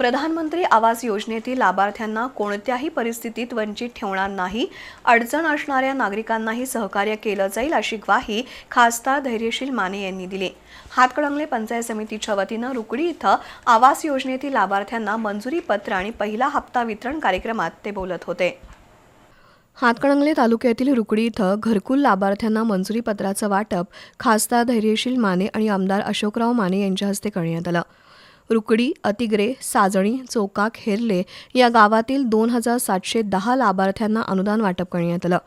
प्रधानमंत्री आवास योजनेतील लाभार्थ्यांना कोणत्याही परिस्थितीत वंचित ठेवणार नाही अडचण असणाऱ्या नागरिकांनाही सहकार्य केलं जाईल अशी ग्वाही खासदार धैर्यशील माने यांनी दिली. हातकळंगले पंचायत समितीच्या वतीनं रुकडी इथं आवास योजनेतील लाभार्थ्यांना मंजुरी पत्र आणि पहिला हप्ता वितरण कार्यक्रमात ते बोलत होते. हातकणंगले तालुक्यातील रुकडी इथं घरकुल लाभार्थ्यांना मंजुरी पत्राचं वाटप खासदार धैर्यशील माने आणि आमदार अशोकराव माने यांच्या हस्ते करण्यात आलं. रुकडी अतिग्रे साजणी चोकाक हेरले या गावातील दोन हजार सातशे दहा लाभार्थ्यांना अनुदान वाटप करण्यात आलं.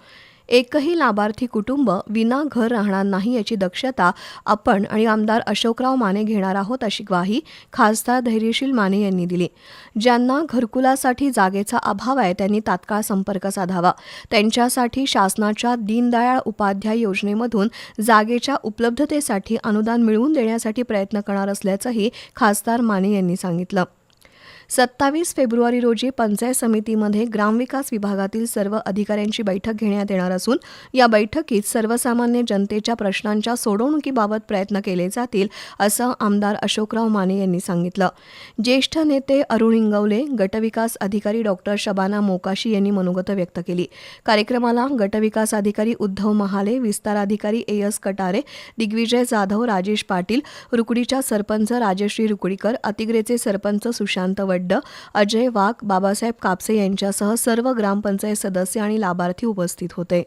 एकही लाभार्थी कुटुंब विना घर राहणार नाही याची दक्षता आपण आणि आमदार अशोकराव माने घेणार आहोत अशी ग्वाही खासदार धैर्यशील माने यांनी दिली. ज्यांना घरकुलासाठी जागेचा अभाव आहे त्यांनी तात्काळ संपर्क साधावा. त्यांच्यासाठी शासनाच्या दीनदयाळ उपाध्याय योजनेमधून जागेच्या उपलब्धतेसाठी अनुदान मिळवून देण्यासाठी प्रयत्न करणार असल्याचंही खासदार माने यांनी सांगितलं. सत्तावीस फेब्रुवारी रोजी पंचायत समितीमध्ये ग्रामविकास विभागातील सर्व अधिकाऱ्यांची बैठक घेण्यात येणार असून या बैठकीत सर्वसामान्य जनतेच्या प्रश्नांच्या सोडवणुकीबाबत प्रयत्न केले जातील असं आमदार अशोकराव माने यांनी सांगितलं. ज्येष्ठ नेते अरुण इंगवले गटविकास अधिकारी डॉक्टर शबाना मोकाशी यांनी मनोगत व्यक्त केली. कार्यक्रमाला गटविकास अधिकारी उद्धव महाले विस्तार अधिकारी ए एस कटारे दिग्विजय जाधव राजेश पाटील रुकडीच्या सरपंच राजश्री रुकडीकर अतिग्रेचे सरपंच सुशांत वड्ड अजय वाघ बाबासाहेब कापसे यांच्यासह सर्व ग्रामपंचायत सदस्य आणि लाभार्थी उपस्थित होते.